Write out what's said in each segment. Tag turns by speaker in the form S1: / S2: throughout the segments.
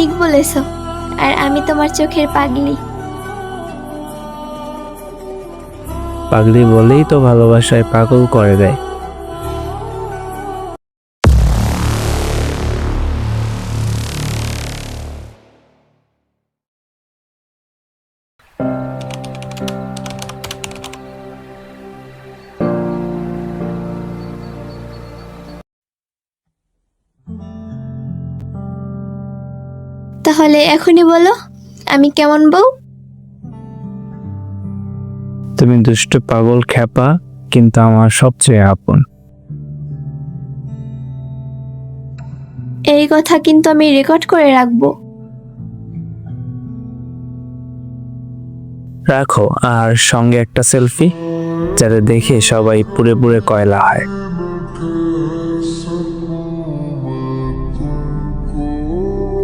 S1: ঠিক বলেছ আর আমি তোমার চোখের পাগলি।
S2: পাগলি বলেই তো ভালোবাসায় পাগল করে দেয়।
S1: তাহলে এখনই বলো আমি কেমন বউ?
S2: তুমি দুষ্ট পাগল খ্যাপা কিন্তু আমার সবচেয়ে আপন।
S1: এই কথা কিন্তু আমি রেকর্ড করে রাখব।
S2: রাখো আর সঙ্গে একটা সেলফি যাতে দেখে সবাই পুরে পুরে কয়লা হয়।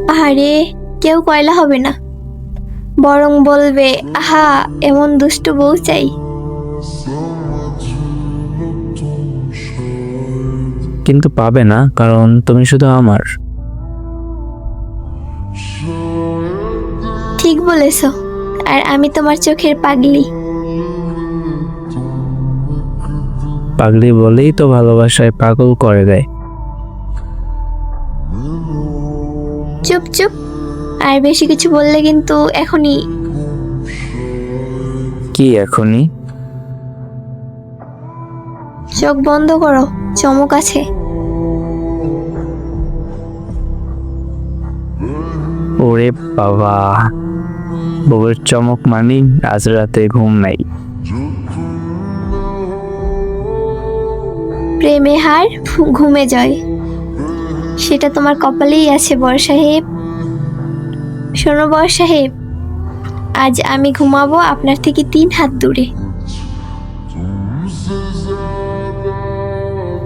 S1: আরে কেউ কয়লা হবে না। বরং বলবে আহা এমন দুষ্টু বউ চাই।
S2: কিন্তু পাবে না কারণ তুমি শুধু আমার।
S1: ঠিক বলেছ আর আমি তোমার চোখের পাগলি।
S2: পাগলি বলেই তো ভালোবাসায় পাগল করে দেয়।
S1: চুপ চুপ। আর বেশি কিছু বললে কিন্তু এখনই
S2: কি এখনই?
S1: চোখ বন্ধ করো চমক আছে।
S2: ওরে বাবা বউয়ের চমক মানি আজ রাতে ঘুম নাই।
S1: প্রেমে হার ঘুমে জয়। সেটা তোমার কপালেই আছে বর সাহেব। শোনো বর সাহেব আজ আমি ঘুমাবো আপনার থেকে তিন হাত দূরে।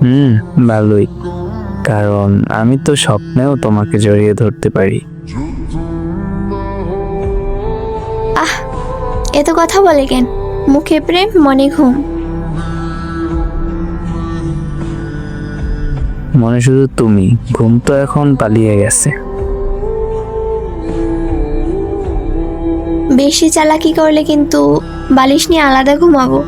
S2: হুম ভালোই। কারণ আমি তো স্বপ্নেও তোমাকে জড়িয়ে ধরতে পারি।
S1: আহ এত কথা বলে কেন? মুখে প্রেম মনে ঘুম।
S2: মনে শুধু তুমি। ঘুম তো এখন পালিয়ে গেছে।
S1: বেশি চালাকি করলে কিন্তু বালিশ নিয়ে আলাদা ঘুমাবো।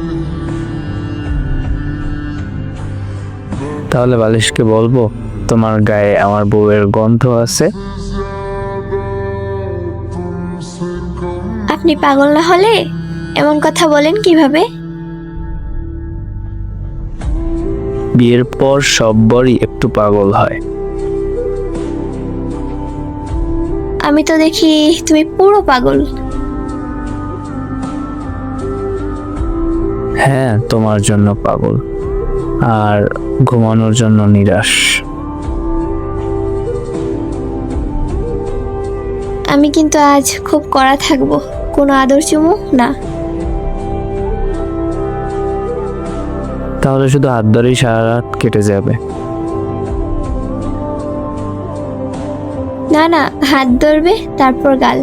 S2: তাহলে বালিশকে বলব তোমার গায়ে আমার বউয়ের গন্ধ আছে?
S1: আপনি পাগল না হলে এমন কথা বলেন কীভাবে?
S2: বিয়ের পর সব বরই একটু পাগল হয়।
S1: আমি তো দেখি তুমি পুরো পাগল।
S2: হ্যাঁ তোমার জন্য পাগল। আর ঘুমানোর জন্য নিরাশ।
S1: আমি কিন্তু আজ খুব কড়া থাকব। কোনো আদর চুমু? না।
S2: তাহলে শুধু হাত ধরেই সারা রাত কেটে যাবে।
S1: না না হাত ধরবে তারপর গাল।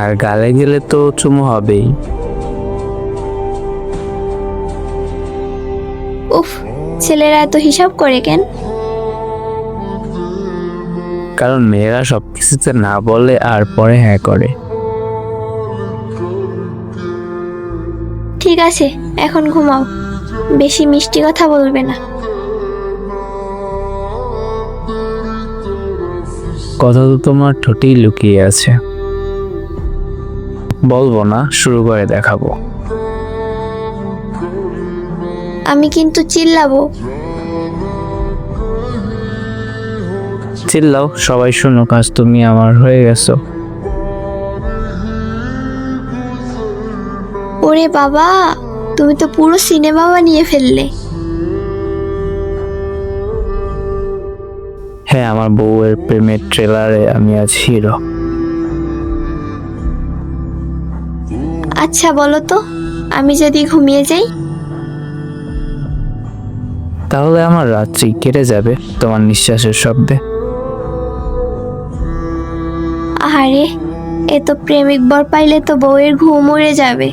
S2: আর গালে গেলে তো চুমু হবেই।
S1: উফ ছেলেরা এত হিসাব করে কেন?
S2: কারণ মেয়েরা সবকিছুতে না বলে আর পরে হ্যাঁ করে।
S1: ঠিক আছে এখন ঘুমাও। বেশি মিষ্টি কথা বলবে না।
S2: কথা তো তোমার ঠোঁটেই লুকিয়ে আছে। বলব না শুরু করে দেখাবো।
S1: আমি কিন্তু চিল্লাবো।
S2: চিল্লাও সবাই শুনো কাজ তুমি আমার হয়ে গেছো।
S1: ওরে বাবা তুমি তো পুরো সিনেমা বানিয়ে ফেললে।
S2: হ্যাঁ আমার বউয়ের প্রেমের ট্রেলারে আমি আজ হিরো।
S1: আচ্ছা বলো তো আমি যদি ঘুমিয়ে যাই?
S2: তাহলে আমার রাত্রি কেটে যাবে তোমার নিঃশ্বাসের শব্দে।
S1: আহারে এ তো প্রেমিক বর পাইলে তো বউয়ের ঘুম উড়ে যাবে।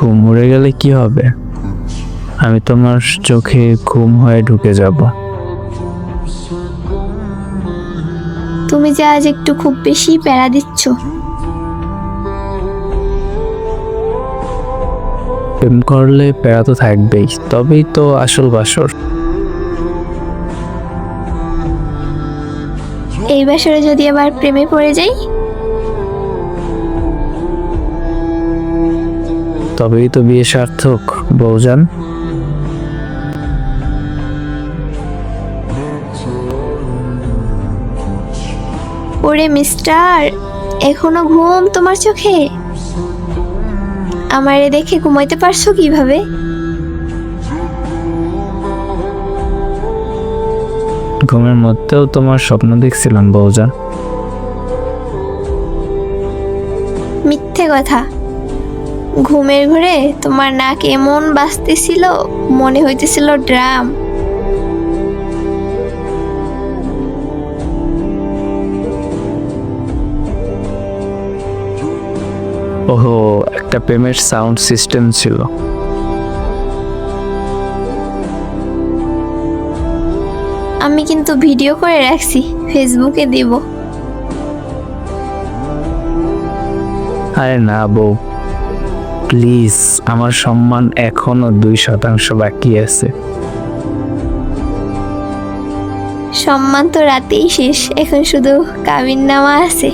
S2: ঘুম উড়ে গেলে কি হবে? আমি তোমার চোখে ঘুম হয়ে ঢুকে যাব।
S1: তুমি যে আজ একটু খুব বেশি প্যারা দিচ্ছ।
S2: প্রেম করলে প্যারা তো থাকবেই তবেই তো আসল বাসর।
S1: এই বছরে যদি আবার প্রেমে পড়ে যাই
S2: তবেই তো বিয়ে সার্থক বউজান।
S1: ওরে মিস্টার এখনও ঘুম তোমার চোখে? আমারে দেখে ঘুমাইতে পারছ কীভাবে?
S2: ঘুমের মধ্যেও তোমার স্বপ্ন দেখছিলাম বউজান।
S1: মিথ্যে কথা। ঘুমের ঘরে তোমার নাক এমন বাজতেছিল মনে হইতেছিল ড্রাম।
S2: ওহো একটা প্রেমের সাউন্ড সিস্টেম ছিল।
S1: আমি কিন্তু ভিডিও করে রাখছি ফেসবুকে দেব।
S2: আরে না বউ। প্লিজ, আমার সম্মান এখনও দুই শতাংশ বাকি আছে।
S1: সম্মান তো রাতেই শেষ, এখন শুধু কাবিন নামা আছে।